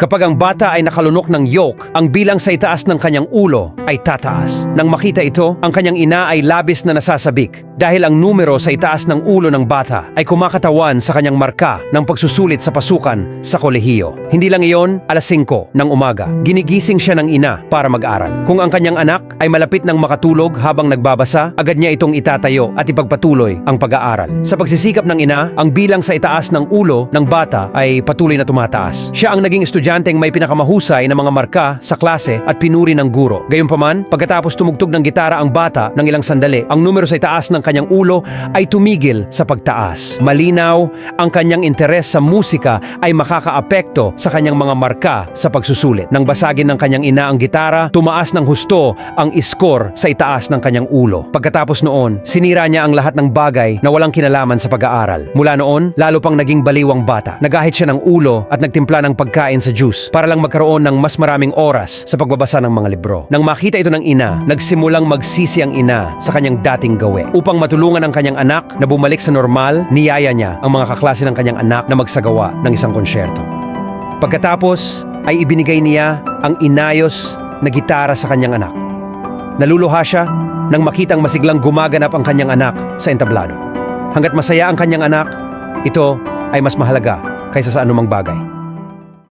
Kapag ang bata ay nakalunok ng yoke, ang bilang sa itaas ng kanyang ulo ay tataas. Nang makita ito, ang kanyang ina ay labis na nasasabik dahil ang numero sa itaas ng ulo ng bata ay kumakatawan sa kanyang marka ng pagsusulit sa pasukan sa kolehiyo. Hindi lang iyon, alas 5 ng umaga. Ginigising siya ng ina para mag-aral. Kung ang kanyang anak ay malapit ng makatulog habang nagbabasa, agad niya itong itatayo at ipagpatuloy ang pag-aaral. Sa pagsisikap ng ina, ang bilang sa itaas ng ulo ng bata ay patuloy na tumataas. Siya ang naging estudyanteng may pinakamahusay na mga marka sa klase at pinuri ng guro. Gayunpaman, pagkatapos tumugtog ng gitara ang bata ng ilang sandali, ang numero sa itaas ng kanyang ulo ay tumigil sa pagtaas. Malinaw, ang kanyang interes sa musika ay makakaapekto sa kanyang mga marka sa pagsusulit. Nang basagin ng kanyang ina ang gitara, tumaas ng husto ang iskor sa itaas ng kanyang ulo. Pagkatapos noon, sinira niya ang lahat ng bagay na walang kinalaman sa pag-aaral. Mula noon, lalo pang naging baliwang bata. Nagahit siya ng ulo at nagtimpla ng pagkain sa juice para lang magkaroon ng mas maraming oras sa pagbabasa ng mga libro. Nang makita ito ng ina, nagsimulang magsisi ang ina sa kanyang dating gawe. Upang matulungan ang kanyang anak na bumalik sa normal, niyaya niya ang mga kaklase ng kanyang anak na magsagawa ng isang konsyerto. Pagkatapos ay ibinigay niya ang inayos na gitara sa kanyang anak. Naluluha siya nang makitang masiglang gumaganap ang kanyang anak sa entablado. Hanggat masaya ang kanyang anak, ito ay mas mahalaga kaysa sa anumang bagay.